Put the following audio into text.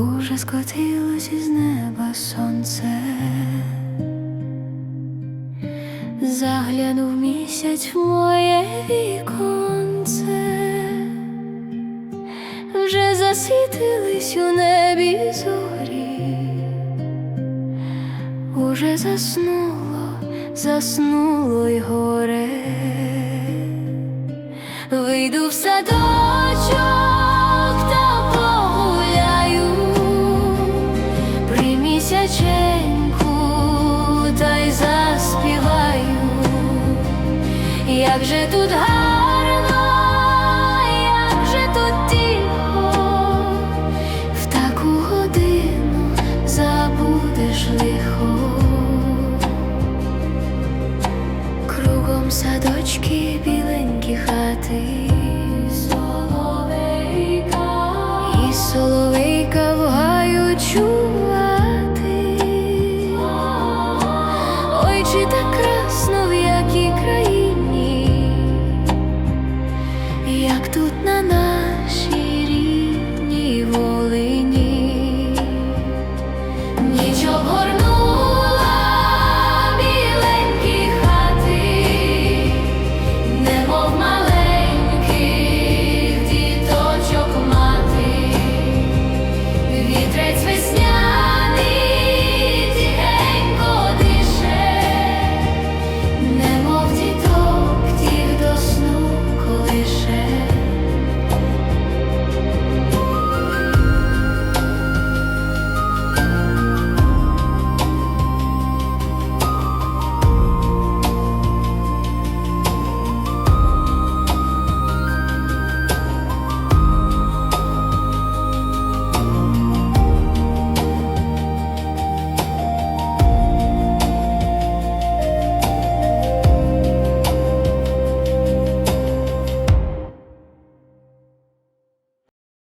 уже скотилось із неба сонце. Заглянув місяць в моє віконце, вже засвітились у небі зорі, уже заснуло, заснуло й горе. Вийду в садочок як же тут гарно, як же тут тихо, в таку годину забудеш лихо. Кругом садочки, Нічого